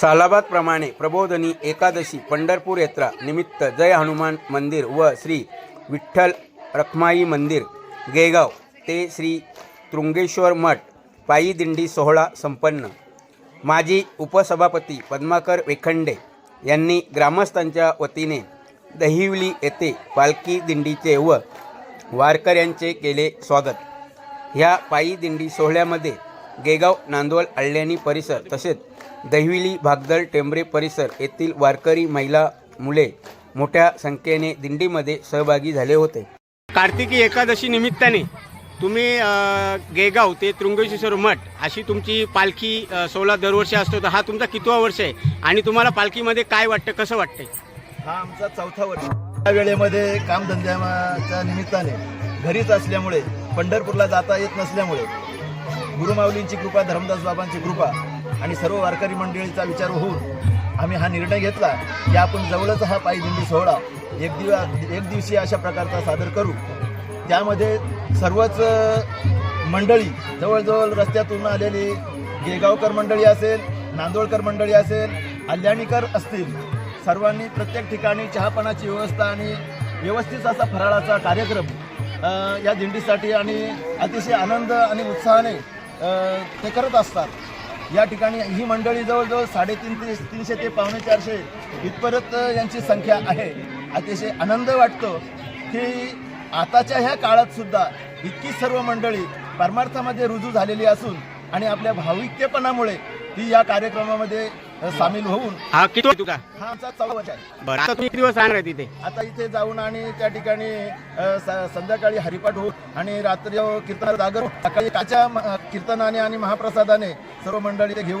सालाबादप्रमाणे प्रबोधनी एकादशी पंढरपूर यात्रा निमित्त जय हनुमान मंदिर व श्री विठ्ठल रखमाई मंदिर गेगाव ते श्री तृंगेश्वर मठ पायी दिंडी सोहळा संपन्न. माजी उपसभापती पद्माकर वेखंडे यांनी ग्रामस्थांच्या वतीने दहिवली येथे पालखी दिंडीचे व वारकऱ्यांचे केले स्वागत. ह्या पायी दिंडी सोहळ्यामध्ये गेगाव नांदवल अळल्याणी परिसर तसेच दहिविली भागदळ टेंबरे परिसर येथील वारकरी महिला मुले मोठ्या संख्येने दिंडीमध्ये सहभागी झाले होते. कार्तिकी एकादशी निमित्ताने तुम्ही गेगाव ते तृंगेश्वर मठ अशी तुमची पालखी सोहळा दरवर्षी असतो. तर हा तुमचा कितवा वर्ष आहे आणि तुम्हाला पालखीमध्ये काय वाटतं कसं वाटतंय? हा आमचा चौथा वर्ष. या वेळेमध्ये कामधंद्याच्या निमित्ताने घरीच असल्यामुळे पंढरपूरला जाता येत नसल्यामुळे गुरुमाऊलींची कृपा धर्मदास बाबांची कृपा आणि सर्व वारकरी मंडळीचा विचार होऊन आम्ही हा निर्णय घेतला की आपण जवळच हा पायदिंडी सोहळा एक दिवस एक दिवशी अशा प्रकारचा सादर करू. त्यामध्ये सर्वच मंडळी जवळजवळ रस्त्यातून आलेली गेगावकर मंडळी असेल नांदोळकर मंडळी असेल अल्याणीकर असतील सर्वांनी प्रत्येक ठिकाणी चहापानाची व्यवस्था आणि व्यवस्थित असा फराळाचा कार्यक्रम या दिंडीसाठी आणि अतिशय आनंद आणि उत्साहाने ते करत असतात. या ठिकाणी ही मंडळी जवळजवळ साडेतीन ते तीनशे ते पावणे चारशे इथपर्यंत यांची संख्या आहे. अतिशय आनंद वाटतो की आताच्या ह्या काळात सुद्धा इतकी सर्व मंडळी परमार्थामध्ये रुजू झालेली असून आणि आपल्या भाविकतेपणामुळे ती या कार्यक्रमामध्ये सामील होऊन. हा किती तुका हा आमचा वर्ष आहे. बरं आता तुम्ही किती दिवस राहणार आहे तिथे? आता इथे जाऊन आणि त्या ठिकाणी अ, स- संध्याकाळी हरिपाठ होऊन आणि रात्री कीर्तन जागर होऊन सकाळी काच्या म- कीर्तनाने आणि महाप्रसादाने सर्व मंडळी ते घेऊन